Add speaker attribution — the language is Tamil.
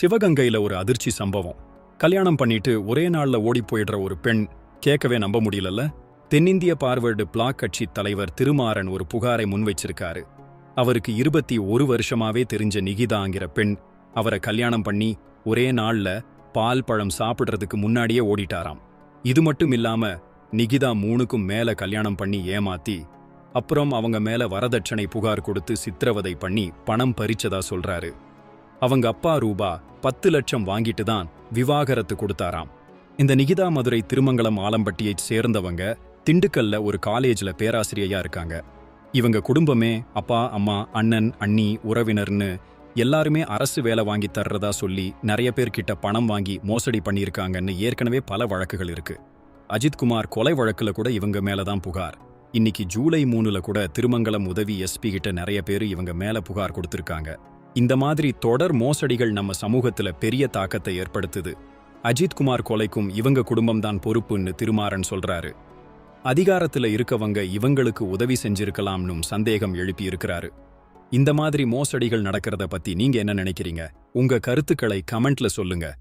Speaker 1: சிவகங்கையில ஒரு அதிர்ச்சி சம்பவம். கல்யாணம் பண்ணிட்டு ஒரே நாள்ல ஓடி போயிடுற ஒரு பெண் கேட்கவே நம்ப முடியலல்ல? தென்னிந்திய பார்வர்டு பிளாக் கட்சி தலைவர் திருமாறன் ஒரு புகாரை முன்வைச்சிருக்காரு அவருக்கு இருபத்தி ஒரு வருஷமாவே தெரிஞ்ச நிகிதாங்கிற பெண் அவரை கல்யாணம் பண்ணி ஒரே நாள்ல பால் பழம் சாப்பிடுறதுக்கு முன்னாடியே ஓடிட்டாராம். இது மட்டும் இல்லாம நிகிதா மூணுக்கும் மேல கல்யாணம் பண்ணி ஏமாத்தி அப்புறம் அவங்க மேல வரதட்சணை புகார் கொடுத்து சித்திரவதை பண்ணி பணம் பறிச்சதா சொல்றாரு. அவங்க அப்பா ரூபா பத்து லட்சம் வாங்கிட்டு தான் விவாகரத்து கொடுத்தாராம். இந்த நிகிதா மதுரை திருமங்கலம் ஆலம்பட்டியைச் சேர்ந்தவங்க திண்டுக்கல்ல ஒரு காலேஜ்ல பேராசிரியையா இருக்காங்க. இவங்க குடும்பமே அப்பா அம்மா அண்ணன் அண்ணி உறவினர்னு எல்லாருமே அரசு வேலை வாங்கி தர்றதா சொல்லி நிறைய பேர்கிட்ட பணம் வாங்கி மோசடி பண்ணியிருக்காங்கன்னு ஏற்கனவே பல வழக்குகள் இருக்கு. அஜித்குமார் கொலை வழக்குல கூட இவங்க மேலே தான் புகார். இன்னைக்கு ஜூலை மூணுல கூட திருமங்கலம் உதவி எஸ்பி கிட்ட நிறைய பேர் இவங்க மேல புகார் கொடுத்துருக்காங்க. இந்த மாதிரி தொடர் மோசடிகள் நம்ம சமூகத்துல பெரிய தாக்கத்தை ஏற்படுத்துது. அஜித்குமார் கொலைக்கும் இவங்க குடும்பம்தான் பொறுப்புன்னு திருமாறன் சொல்றாரு. அதிகாரத்துல இருக்கவங்க இவங்களுக்கு உதவி செஞ்சிருக்கலாம்னும் சந்தேகம் எழுப்பியிருக்கிறாரு. இந்த மாதிரி மோசடிகள் நடக்கிறத பத்தி நீங்க என்ன நினைக்கிறீங்க? உங்க கருத்துக்களை கமெண்ட்ல சொல்லுங்க.